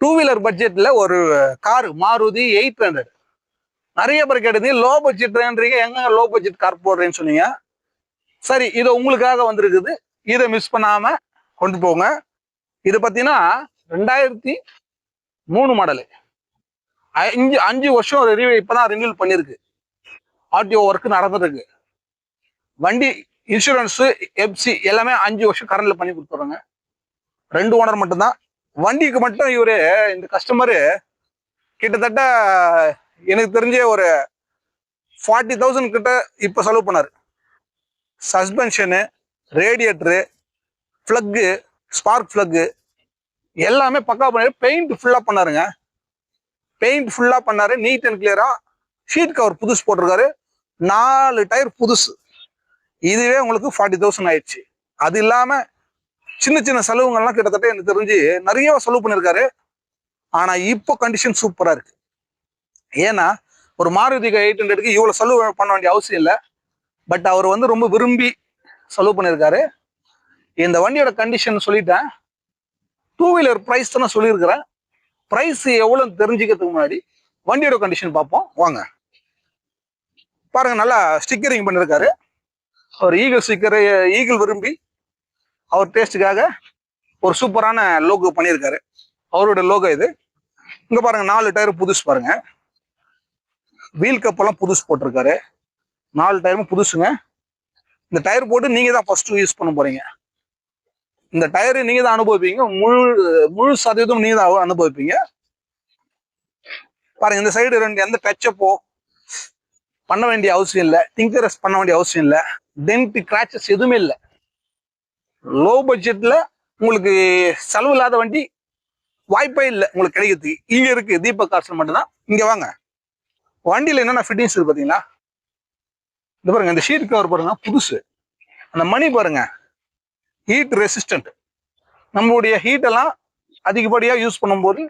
Two wheeler பட்ஜெட்ல ஒரு car Maruti eight hundred நிறைய பேர் கேட்டது லோ பட்ஜெட்ன்றீங்க எங்க லோ பட்ஜெட் கார் போடுறேன்னு சொன்னீங்க? சரி இது உங்களுக்காக வந்திருக்குது. இதை மிஸ் பண்ணாம கொண்டு போங்க. இது பார்த்தீங்கன்னா ரெண்டாயிரத்தி மூணு மாடலு அஞ்சு அஞ்சு வருஷம் ரிவியூ இப்போ தான் ரினியூல் பண்ணியிருக்கு ஆர்டிஓ ஒர்க் நடந்துருக்கு வண்டி இன்சூரன்ஸு எப்சி எல்லாமே அஞ்சு வருஷம் கரண்டில் பண்ணி கொடுத்துட்றாங்க. ரெண்டு ஓனர் மட்டும்தான். வண்டிக்கு மட்டும் இவரு இந்த கஸ்டமரு கிட்டத்தட்ட எனக்கு தெரிஞ்ச ஒரு ஃபார்ட்டி தௌசண்ட் கிட்ட இப்போ செலவு பண்ணார். Suspension radiator plug spark plug எல்லாமே பக்கா பண்ணாரு பெயிண்ட் ஃபுல்லாக பண்ணாருங்க. பெயிண்ட் ஃபுல்லாக பண்ணாரு நீட் அண்ட் கிளியராக ஷீட் கவர் புதுசு போட்டிருக்காரு. நாலு டயர் புதுசு. இதுவே உங்களுக்கு ஃபார்ட்டி தௌசண்ட் ஆயிடுச்சு. அது இல்லாமல் சின்ன சின்ன செலவுங்கள்லாம் கிட்டத்தட்ட எனக்கு தெரிஞ்சு நிறைய செலவு பண்ணியிருக்காரு ஆனா இப்போ கண்டிஷன் சூப்பரா இருக்கு. ஏன்னா ஒரு மாருதி எயிட் ஹண்ட்ரடுக்கு இவ்வளவு செலவு பண்ண வேண்டிய அவசியம் இல்லை. பட் அவர் வந்து ரொம்ப விரும்பி செலவு பண்ணியிருக்காரு இந்த வண்டியோட கண்டிஷன் சொல்லிட்டேன். டூ வீலர் ப்ரைஸ் தானே சொல்லியிருக்கிறேன். ப்ரைஸ் எவ்வளோன்னு தெரிஞ்சுக்கிறதுக்கு முன்னாடி வண்டியோட கண்டிஷன் பார்ப்போம். வாங்க. பாருங்க நல்லா ஸ்டிக்கரிங் பண்ணியிருக்காரு அவர் ஈகிள் ஸ்டிக்கர் ஈகிள் விரும்பி அவர் டேஸ்ட்டுக்காக ஒரு சூப்பரான லோகோ பண்ணியிருக்காரு. அவரோட லோகோ இது. இங்க பாருங்க நாலு டயர் புதுசு பாருங்க. வீல் கப் எல்லாம் புதுசு போட்டிருக்காரு. நாலு டயரும் புதுசுங்க. இந்த டயர் போட்டு நீங்க தான் ஃபர்ஸ்ட் யூஸ் பண்ண போறீங்க. இந்த டயரு நீங்க தான் அனுபவிப்பீங்க. முழு முழு சதவீதம் நீங்க தான் அனுபவிப்பீங்க. பாருங்க இந்த சைடு ரெண்டு எந்த டச்சப்போ பண்ண வேண்டிய அவசியம் இல்லை. டிங்கரஸ் பண்ண வேண்டிய அவசியம் இல்லை. டென்ட் கிராச்சஸ் எதுவுமே இல்லை. லோ பட்ஜெட்டில் உங்களுக்கு செலவு இல்லாத வண்டி வாய்ப்பே இல்லை. உங்களுக்கு கிடைக்கிறதுக்கு. இங்கே இருக்குது தீபக் கார்ஸில் மட்டும்தான். இங்கே வாங்க. வண்டியில் என்னென்ன ஃபிட்டிங்ஸ் இருக்குது பார்த்தீங்களா இந்த பாருங்க. இந்த ஷீட் கவர் பாருங்க. புதுசு. அந்த மணி பாருங்க. ஹீட் ரெசிஸ்டன்ட் நம்மளுடைய ஹீட்டெல்லாம் அதிகப்படியாக யூஸ் பண்ணும்போது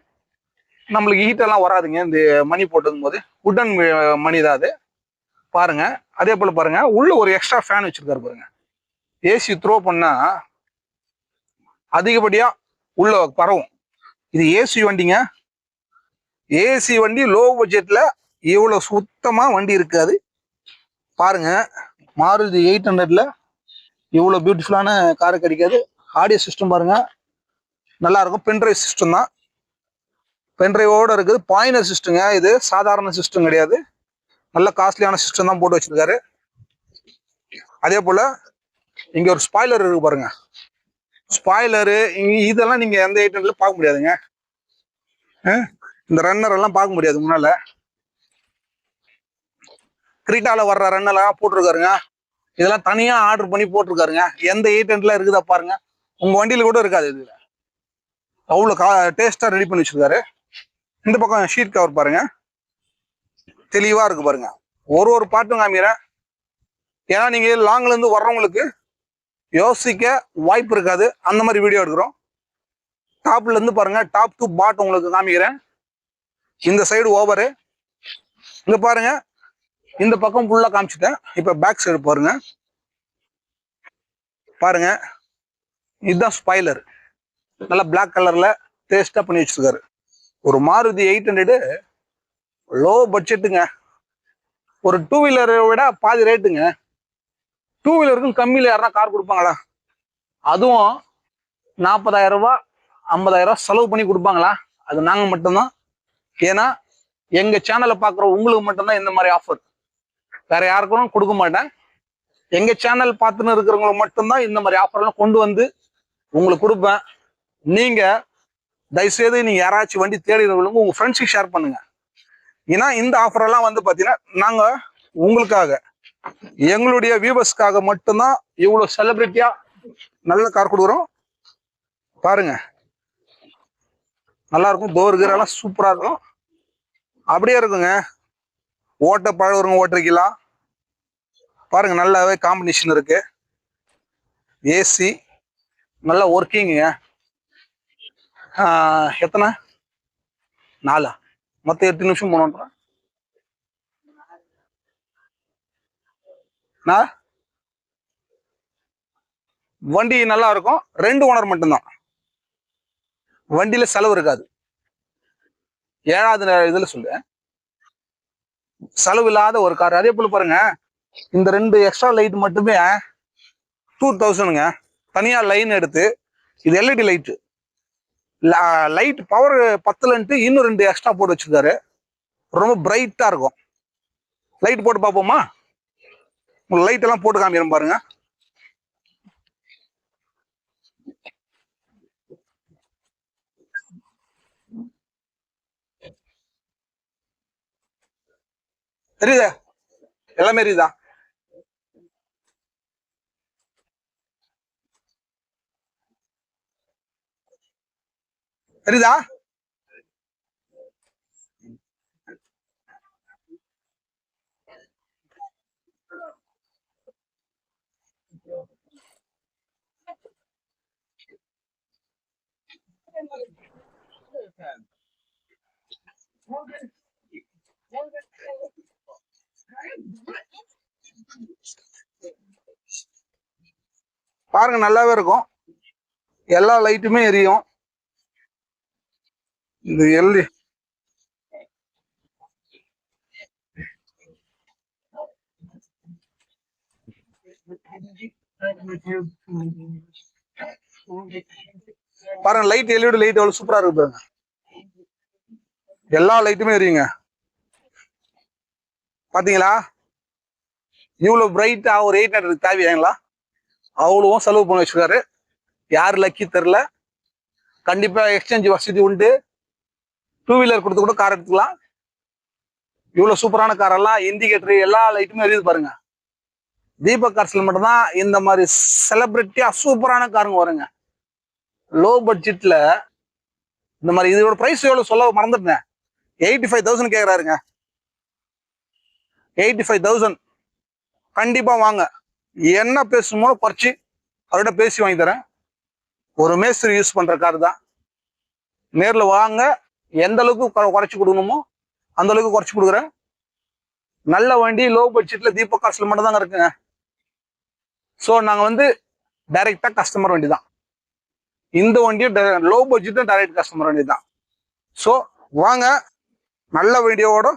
நம்மளுக்கு ஹீட்டெல்லாம் வராதுங்க. இந்த மணி போட்டதும் போது உடன் மணி தான் அது. பாருங்க. அதே போல் பாருங்க. உள்ள ஒரு எக்ஸ்ட்ரா ஃபேன் வச்சிருக்காரு பாருங்க. ஏசி த்ரோ பண்ணால் அதிகப்படியா உள்ள பரவும். இது ஏசி வண்டிங்க. ஏசி வண்டி லோ பட்ஜெட்ல இவ்வளவு சுத்தமா வண்டி இருக்காது. பாருங்க மாருதி எயிட் ஹண்ட்ரட்ல இவ்வளோ பியூட்டிஃபுல்லான காரு கிடைக்காது. ஆடியோ சிஸ்டம் பாருங்க. நல்லா இருக்கும். பென்ட்ரைவ் சிஸ்டம் தான். பென்ட்ரைவோட இருக்குது. பாயினர் சிஸ்டங்க இது சாதாரண சிஸ்டம் கிடையாது. நல்ல காஸ்ட்லியான சிஸ்டம் தான் போட்டு வச்சிருக்காரு. அதே போல இங்க ஒரு ஸ்பாய்லர் இருக்கு பாருங்க. ஸ்பாய்லரு இதெல்லாம் நீங்கள் எந்த ஐட்டம்ல பார்க்க முடியாதுங்க. இந்த ரன்னர் எல்லாம் பார்க்க முடியாது முன்னால. கிரீட்டாவில் வர்ற ரன்னெல்லாம் போட்டிருக்காருங்க. இதெல்லாம் தனியாக ஆர்டர் பண்ணி போட்டிருக்காருங்க. எந்த எயிட் இருக்குதா பாருங்க. உங்கள் வண்டியில் கூட இருக்காது இதில். அவ்வளோ கா டேஸ்ட்டாக ரெடி பண்ணி வச்சுருக்காரு. இந்த பக்கம் ஷீட் கவர் பாருங்க. தெளிவாக இருக்கு பாருங்க. ஒரு ஒரு பாட்டும் காமிக்கிறேன். ஏன்னா நீங்கள் லாங்கிலேருந்து வர்றவங்களுக்கு யோசிக்க வாய்ப்பு இருக்காது. அந்த மாதிரி வீடியோ எடுக்கிறோம். டாப்ல இருந்து பாருங்க. டாப் டு பாட் உங்களுக்கு காமிக்கிறேன். இந்த சைடு ஓவரு இங்கே பாருங்க. இந்த பக்கம் ஃபுல்லாக காமிச்சிட்டேன். இப்போ பேக் சைடு பாருங்க. பாருங்க. இதுதான் ஸ்பாய்லர் நல்லா பிளாக் கலரில் டேஸ்ட்டாக பண்ணி வச்சிருக்காரு. ஒரு மாருதி எயிட் ஹண்ட்ரடு லோ பட்ஜெட்டுங்க ஒரு டூ வீலரை விட பாதி ரேட்டுங்க டூ வீலருக்கும் கம்மியில் யாருன்னா கார் கொடுப்பாங்களா? அதுவும் நாற்பதாயிரம் ரூபா ஐம்பதாயிரம் ரூபா செலவு பண்ணி கொடுப்பாங்களா? அது நாங்கள் மட்டும்தான். ஏன்னா எங்கள் சேனலை பார்க்குற உங்களுக்கு மட்டும்தான் இந்த மாதிரி ஆஃபர் வேற யாருக்கும் கொடுக்க மாட்டேன். எங்கள் சேனல் பார்த்துன்னு இருக்கிறவங்களுக்கு மட்டும்தான் இந்த மாதிரி ஆஃபர்லாம் கொண்டு வந்து உங்களுக்கு கொடுப்பேன். நீங்கள் தயவுசெய்து நீங்கள் யாராச்சும் வண்டி தேடினவங்களுக்கு உங்கள் ஃப்ரெண்ட்ஸுக்கு ஷேர் பண்ணுங்கள் ஏன்னா இந்த ஆஃபரெல்லாம் வந்து பார்த்தீங்கன்னா நாங்கள் உங்களுக்காக எங்களுடைய வியூவர்ஸ்க்காக மட்டும்தான் இவ்வளோ செலிபிரிட்டியா நல்ல கார் கொடுக்குறோம். பாருங்க. நல்லா இருக்கும் டோர் கீரெல்லாம் சூப்பராக இருக்கும். அப்படியே இருக்குங்க. ஓட்ட பழகுறவங்க ஓட்டுறீங்களா பாருங்க நல்லாவே காம்பினேஷன் இருக்கு. ஏசி நல்ல ஒர்க்கிங்குங்க எத்தனை? நாலா. மொத்தம் எட்டு நிமிஷம் போனோன்றா நான் வண்டி நல்லா இருக்கும் ரெண்டு ஓனர் மட்டும்தான். வண்டியில செலவு இருக்காது. ஏழாவது இதுல சொல்லுவேன் செலவு இல்லாத ஒரு கார். அதே போல பாருங்க. இந்த ரெண்டு எக்ஸ்ட்ரா லைட் மட்டுமே டூ தௌசண்ட்ங்க தனியா லைன் எடுத்து இது எல்இடி லைட்டு லைட் பவர் பத்துலன்ட்டு இன்னும் ரெண்டு எக்ஸ்ட்ரா போட்டு வச்சிருக்காரு. ரொம்ப பிரைட்டா இருக்கும். லைட் போட்டு பார்ப்போமா? லைட் எல்லாம் போட்டு காமிக்கிறேன் பாருங்க. தெரியுதா? எல்லாமே தெரியுதா? தெரியுதா? பாருங்க நல்லாவே இருக்கும். எல்லா லைட்டுமே எரியும். இந்த எல்இ பாருங்க லைட் எல்இடி லைட் எவ்வளவு சூப்பரா இருக்கு பாருங்க. எல்லா லைட்டுமே எரியுங்க. பாத்தீங்களா? இவ்வளவு பிரைட்டா ஒரு எயிட் ஹண்ட்ரட் தேவையாங்களா அவ்வளவும் செலவு பண்ண வச்சிருக்காரு. யார் லக்கி தெரில கண்டிப்பா எக்ஸ்சேஞ்ச் வசதி உண்டு. டூ வீலர் கொடுத்து கூட கார் எடுத்துக்கலாம். இவ்வளவு சூப்பரான கார் எல்லாம் இண்டிகேட்டர் எல்லா லைட்டுமே எரியுது பாருங்க. தீபக் கார்ஸ்ல மட்டும்தான் இந்த மாதிரி செலிபிரிட்டியா சூப்பரான காருங்க வருங்க. லோ பட்ஜெட்ல இந்த மாதிரி இதோட பிரைஸ் எவ்வளவு சொல்ல மறந்துட்டேன். எயிட்டி ஃபைவ் தௌசண்ட் கேட்குறாருங்க எயிட்டி ஃபைவ் தௌசண்ட் கண்டிப்பாக வாங்க. என்ன பேசணுமோ குறைச்சி அவர்கிட்ட பேசி வாங்கி தரேன். ஒரு மேஸ்திரி யூஸ் பண்ணுற கார் தான். நேரில் வாங்க. எந்த அளவுக்கு குறைச்சி கொடுக்கணுமோ அந்த அளவுக்கு குறைச்சி கொடுக்குறேன். நல்ல வண்டி லோ பட்ஜெட்டில் தீபக் காசில் மட்டும் தாங்க இருக்குங்க. ஸோ நாங்கள் வந்து டைரெக்டாக கஸ்டமர் வண்டி தான். இந்த வண்டியும் லோ பட்ஜெட்டும் டைரக்ட் கஸ்டமர் வண்டி தான். ஸோ வாங்க. நல்ல வீடியோவோட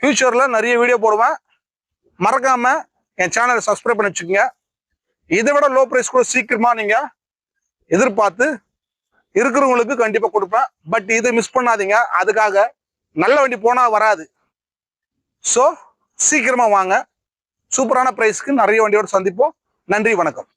ஃப்யூச்சரில் நிறைய வீடியோ போடுவேன். மறக்காமல் என் சேனலை சப்ஸ்கிரைப் பண்ணி வச்சுக்கோங்க. இதை விட லோ ப்ரைஸ் கூட சீக்கிரமாக நீங்கள் எதிர்பார்த்து இருக்கிறவங்களுக்கு கண்டிப்பாக கொடுப்பேன். பட் இதை மிஸ் பண்ணாதீங்க. அதுக்காக நல்ல வண்டி போனால் வராது. ஸோ சீக்கிரமாக வாங்க. சூப்பரான ப்ரைஸ்க்கு நிறைய வண்டியோட சந்திப்போம். நன்றி வணக்கம்.